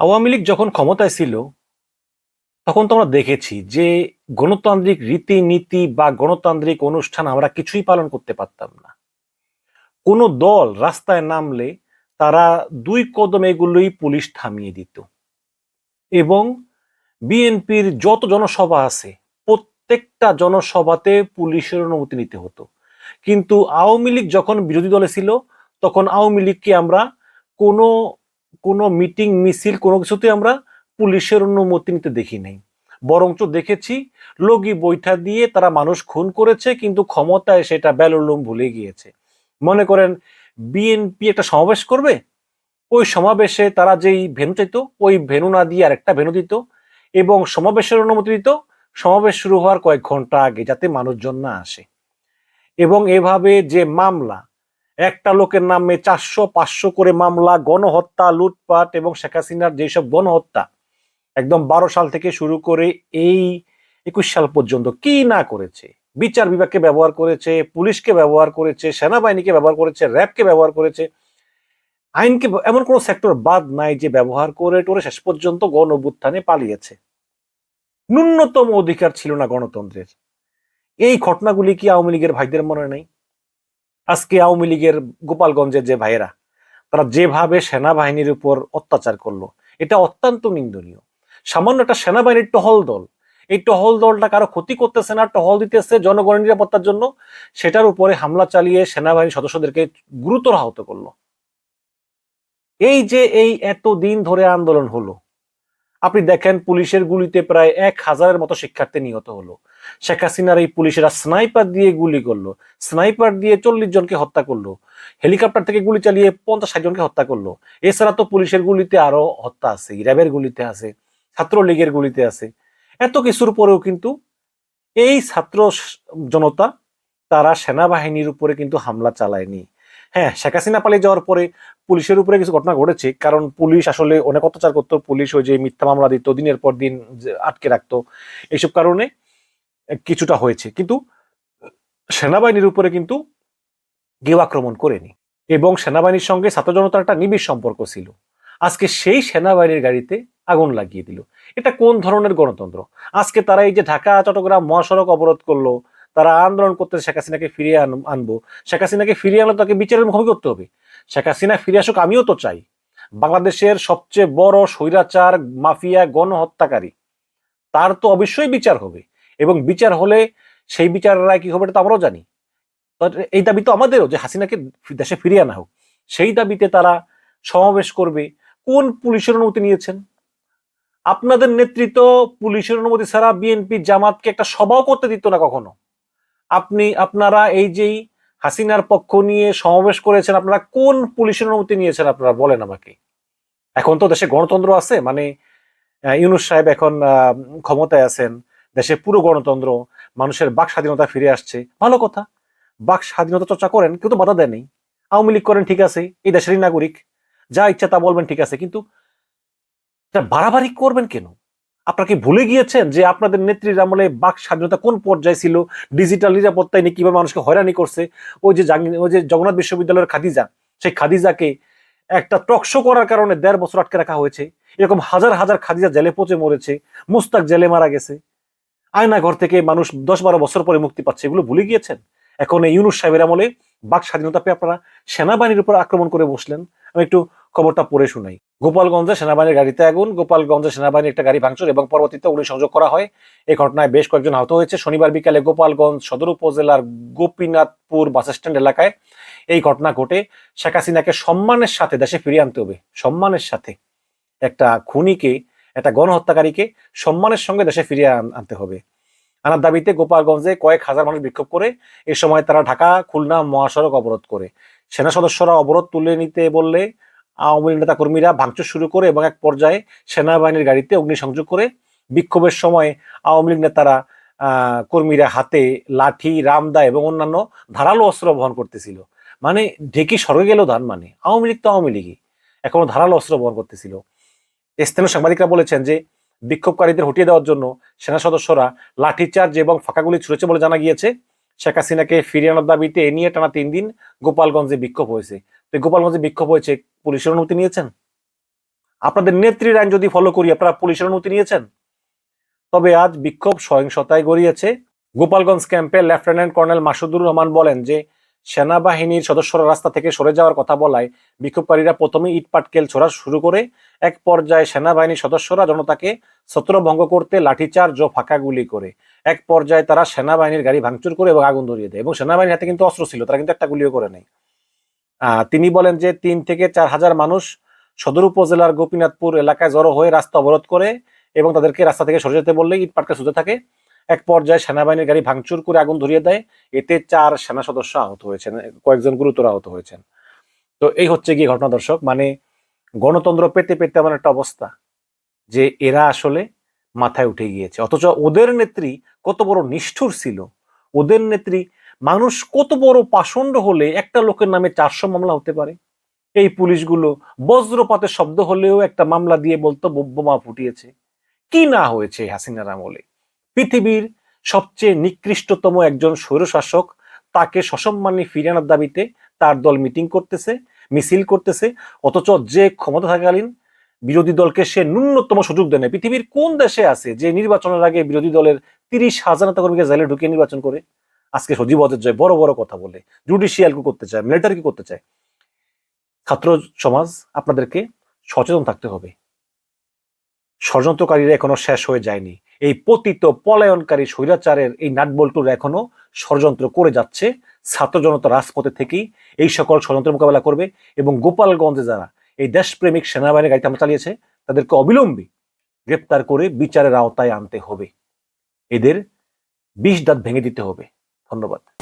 আওয়ামী লীগ যখন ক্ষমতায় ছিল, তখন তো আমরা দেখেছি যে গণতান্ত্রিক রীতিনীতি বা গণতান্ত্রিক অনুষ্ঠান আমরা কিছুই পালন করতে পারতাম না। কোনো দল রাস্তায় নামলে তারা দুই কদম এগুলোই পুলিশ থামিয়ে দিত। এবং বিএনপির যত জনসভা আছে, প্রত্যেকটা জনসভাতে পুলিশের অনুমতি নিতে হতো। কিন্তু আওয়ামী লীগ যখন বিরোধী দলে ছিল, তখন আওয়ামী লীগকে আমরা কোনো কোনো মিটিং, মিছিল, কোনো কিছুতে আমরা পুলিশের অনুমতি নিতে দেখি নাই। বরঞ্চ দেখেছি লগি বৈঠা দিয়ে তারা মানুষ খুন করেছে, কিন্তু ক্ষমতায় সেটা বেলুলুম ভুলে গিয়েছে। মনে করেন, বিএনপি একটা সমাবেশ করবে? ওই সমাবেশে তারা যেই ভেনু চাইতো, ওই ভেনু না দিয়ে আরেকটা ভেনু দিত এবং সমাবেশের অনুমতি দিত। সমাবেশ শুরু হওয়ার কয়েক ঘণ্টা আগে যাতে মানুষজন না আসে। এবং এভাবে যে মামলা একটা লোকের নামে চারশো, পাঁচশো করে মামলা, গণহত্যা, লুটপাট এবং শেখ হাসিনার যেসব গণহত্যা, একদম বারো সাল থেকে শুরু করে এই একুশ সাল পর্যন্ত কি না করেছে? বিচার বিভাগকে ব্যবহার করেছে, পুলিশকে ব্যবহার করেছে, সেনাবাহিনীকে ব্যবহার করেছে, র্যাবকে ব্যবহার করেছে। আইনকে এমন কোনো সেক্টর বাদ নাই যে ব্যবহার করে টোরে শেষ পর্যন্ত গণ অভ্যুত্থানে পালিয়েছে। ন্যূনতম অধিকার ছিল না গণতন্ত্রের। এই ঘটনাগুলি কি আওয়ামী লীগের ভাইদের মনে নেই? আজকে আওয়ামী লীগের গোপালগঞ্জের যে ভাইয়েরা, তারা যেভাবে সেনাবাহিনীর উপর অত্যাচার করল, এটা অত্যন্ত নিন্দনীয়। সামান্য একটা সেনাবাহিনীর টহল দল, এই টহল দলটা কারও ক্ষতি করতেছে না, টহল দিতেছে জনগণের নিরাপত্তার জন্য, সেটার উপরে হামলা চালিয়ে সেনাবাহিনীর সদস্যদেরকে গুরুতর আহত করল। এই যে এই এত দিন ধরে আন্দোলন হলো আপনি দেখেন পুলিশের গুলিতে প্রায় এক হাজারের মতো শিক্ষার্থী নিহত হলো। শেখ হাসিনার এই পুলিশেরা স্নাইপার দিয়ে গুলি করল। স্নাইপার দিয়ে চল্লিশ জনকে হত্যা করল। হেলিকপ্টার থেকে গুলি চালিয়ে পঞ্চাশ ষাট জনকে হত্যা করল। এছাড়া তো পুলিশের গুলিতে আরও হত্যা আছে, র্যাবের গুলিতে আছে, ছাত্রলীগের গুলিতে আছে। এত কিছুর পরেও কিন্তু এই ছাত্র জনতা, তারা সেনাবাহিনীর উপরে কিন্তু হামলা চালায়নি। হ্যাঁ শেখ হাসিনা পালিয়ে যাওয়ার পরে পুলিশের উপরে কিছু ঘটনা ঘটেছে। কারণ পুলিশ আসলে অনেক অত্যাচার করতো। পুলিশ ওই যে মিথ্যা মামলা দিত, দিনের পর দিন আটকে রাখতো। এইসব কারণে কিছুটা হয়েছে। কিন্তু সেনাবাহিনীর উপরে কিন্তু কেউ আক্রমণ করেনি। এবং সেনাবাহিনীর সঙ্গে ছাত্র জনতার একটা নিবিড় সম্পর্ক ছিল। আজকে সেই সেনাবাহিনীর গাড়িতে আগুন লাগিয়ে দিল। এটা কোন ধরনের গণতন্ত্র? আজকে তারা এই যে ঢাকা, চট্টগ্রাম মহাসড়ক অবরোধ করল তারা আন্দোলন করতে শেখ হাসিনাকে ফিরিয়ে আনব। শেখ হাসিনাকে ফিরিয়ে আনলে তাকে বিচারের মুখোমুখি করতে হবে। শেখ হাসিনা ফিরে আসুক, আমিও তো চাই। বাংলাদেশের সবচেয়ে বড় স্বৈরাচার, মাফিয়া, গণহত্যাকারী, তার তো অবশ্যই বিচার হবে। এবং বিচার হলে সেই বিচার রায় কি হবে এটা তো আমরাও জানি। এই দাবি তো আমাদেরও যে হাসিনাকে দেশে ফিরিয়ে আনা হোক। সেই দাবিতে তারা সমাবেশ করবে। কোন পুলিশের অনুমতি নিয়েছেন? আপনাদের নেতৃত্ব পুলিশের অনুমতি ছাড়া বিএনপি জামাতকে একটা সভাও করতে দিত না কখনো। আপনি, আপনারা এই যেই হাসিনার পক্ষ নিয়ে সমাবেশ করেছেন, আপনারা কোন পুলিশের অনুমতি নিয়েছেন আপনারা? বলেন আমাকে। এখন তো দেশে গণতন্ত্র আছে মানে ইউনুস সাহেব এখন ক্ষমতায় আছেন, দেশে পুরো গণতন্ত্র, মানুষের বাক স্বাধীনতা ফিরে আসছে। ভালো কথা। বাক স্বাধীনতা চর্চা করেন, কেউ তো বাধা দেয়নি আওয়ামী লীগ করেন, ঠিক আছে, এই দেশেরই নাগরিক। যা ইচ্ছা তা বলবেন, ঠিক আছে, কিন্তু বাড়াবাড়ি করবেন কেন? আপনারা কি ভুলে গিয়েছেন যে আপনাদের নেত্রীর আমলে বাক স্বাধীনতা কোন পর্যায়ে ছিল? ডিজিটাল নিরাপত্তায় নিয়ে কীভাবে মানুষকে হয়রানি করছে? ওই যে ওই যে জগন্নাথ বিশ্ববিদ্যালয়ের খাদিজা, সেই খাদিজাকে একটা টকশো করার কারণে দেড় বছর আটকে রাখা হয়েছে। এরকম হাজার হাজার খাদিজা জেলে পচে মরেছে, মুস্তাক জেলে মারা গেছে। আয়না ঘর থেকে মানুষ দশ বারো বছর পরে মুক্তি পাচ্ছে, এগুলো ভুলে গিয়েছেন? এখন এই ইউনুস সাহেবের আমলে বাক স্বাধীনতা পেয়ে আপনারা সেনাবাহিনীর উপর আক্রমণ করে বসলেন। আমি একটু খবরটা পড়ে শুনাই। গোপালগঞ্জে সেনাবাহিনীর গাড়িতে আগুন, গোপালগঞ্জে সেনাবাহিনীর একটা গাড়ি ভাঙচুর এবং পরবর্তীতে উনি সংযোগ করা হয়। এই ঘটনায় বেশ কয়েকজন আহত হয়েছে। শনিবার বিকালে গোপালগঞ্জ সদর উপজেলার গোপীনাথপুর বাস স্ট্যান্ড এলাকায় এই ঘটনা ঘটে। শেখ হাসিনাকে সম্মানের সাথে দেশে ফিরিয়ে আনতে হবে। সম্মানের সাথে। একটা খুনিকে, একটা গণহত্যাকারীকে সম্মানের সঙ্গে দেশে ফিরিয়ে আনতে হবে। আনার দাবিতে গোপালগঞ্জে কয়েক হাজার মানুষ বিক্ষোভ করে। এ সময় তারা ঢাকা, খুলনা মহাসড়ক অবরোধ করে। সেনা সদস্যরা অবরোধ তুলে নিতে বললে আওয়ামী লীগ নেতা কর্মীরা ভাঙচুর শুরু করে এবং এক পর্যায়ে সেনাবাহিনীর গাড়িতে অগ্নিসংযোগ করে বিক্ষোভের সময় আওয়ামী লীগ নেতারা কর্মীরা হাতে লাঠি, রামদা এবং অন্যান্য ধারালো অস্ত্র বহন করতেছিল। মানে ঢেকি সরে গেল ধান মানে। আওয়ামী লীগ তো আওয়ামী লীগই। এখনও ধারালো অস্ত্র বহন করতেছিল। স্থানীয় সাংবাদিকরা বলেছেন যে, বিক্ষোভকারীদের হটিয়ে দেওয়ার জন্য সেনা সদস্যরা লাঠিচার্জ এবং ফাঁকাগুলি ছুড়েছে বলে জানা গিয়েছে। শেখ হাসিনাকে ফিরিয়ে আনার দাবিতে এ নিয়ে টানা তিন দিন গোপালগঞ্জে বিক্ষোভ হয়েছে। তো গোপালগঞ্জে বিক্ষোভ হয়েছে পুলিশের অনুমতি নিয়েছেন? আপনাদের নেত্রীর আইন যদি ফলো করি আপনারা পুলিশের অনুমতি নিয়েছেন? তবে আজ বিক্ষোভ সহিংসতায় গড়িয়েছে। গোপালগঞ্জ ক্যাম্পে লেফটেন্যান্ট কর্নেল মাসুদুর রহমান বলেন যে সেনাবাহিনীর সদস্যরা রাস্তা থেকে সরে যাওয়ার কথা বলায় বিক্ষোভকারীরা প্রথমে ইট পাটকেল ছোড়া শুরু করে এক পর্যায়ে সেনাবাহিনীর সদস্যরা জনতাকে ছত্রভঙ্গ করতে লাঠিচার্জ ও ফাঁকা গুলি করে। এক পর্যায়ে তারা সেনাবাহিনীর গাড়ি ভাঙচুর করে এবং আগুন ধরিয়ে দেয় এবং সেনাবাহিনীর হাতে কিন্তু অস্ত্র ছিল তারা কিন্তু একটা গুলিও করে আহ, তিনি বলেন যে তিন থেকে চার হাজার মানুষ সদর উপজেলার গোপীনাথপুর এলাকায় জড়ো হয়ে রাস্তা অবরোধ করে এবং তাদেরকে রাস্তা থেকে সরে যেতে বললে ইট পাটকে থাকে। এক পর্যায়ে সেনাবাহিনীর গাড়ি ভাঙচুর করে আগুন ধরিয়ে দেয়। এতে চার সেনা সদস্য আহত হয়েছেন, কয়েকজন গুরুতর আহত হয়েছেন। তো এই হচ্ছে গিয়ে ঘটনা দর্শক মানে গণতন্ত্র পেতে পেতে এমন একটা অবস্থা যে এরা আসলে মাথায় উঠে গিয়েছে। অথচ ওদের নেত্রী কত বড় নিষ্ঠুর ছিল। ওদের নেত্রী মানুষ কত বড় পাষণ্ড হলে একটা লোকের নামে চারশো মামলা হতে পারে? এই পুলিশগুলো বজ্রপাতের শব্দ হলেও একটা মামলা দিয়ে বলতো, বোমা ফুটিয়েছে। কি না হয়েছে হাসিনার আমলে? পৃথিবীর সবচেয়ে নিকৃষ্টতম একজন স্বৈরশাসক তাকে সসম্মানী ফিরিয়ে আনার দাবিতে তার দল মিটিং করতেছে, মিছিল করতেছে, অথচ যে ক্ষমতা থাকাকালীন বিরোধী দলকে সে ন্যূনতম সুযোগ দেয় না পৃথিবীর কোন দেশে আছে যে নির্বাচনের আগে বিরোধী দলের তিরিশ হাজার নেতা কর্মীকে জেলে ঢুকিয়ে নির্বাচন করে? আজকে সজীব জয়, বড় বড় কথা বলে জুডিশিয়াল কি করতে চায় মিলিটারি কি করতে চায়। ছাত্র সমাজ আপনাদেরকে সচেতন থাকতে হবে। ষড়যন্ত্রকারীরা এখনও শেষ হয়ে যায়নি। এই পতিত, পলায়নকারী স্বৈরাচারের এই নাটবল্টুরা এখনও ষড়যন্ত্র করে যাচ্ছে। ছাত্র জনতা রাজপথে থেকেই এই সকল ষড়যন্ত্র মোকাবেলা করবে এবং গোপালগঞ্জে যারা এই দেশপ্রেমিক সেনাবাহিনী গাড়িতে আমরা চালিয়েছে, তাদেরকে অবিলম্বে গ্রেপ্তার করে বিচারের আওতায় আনতে হবে। এদের বিষ দাঁত ভেঙে দিতে হবে। ধন্যবাদ।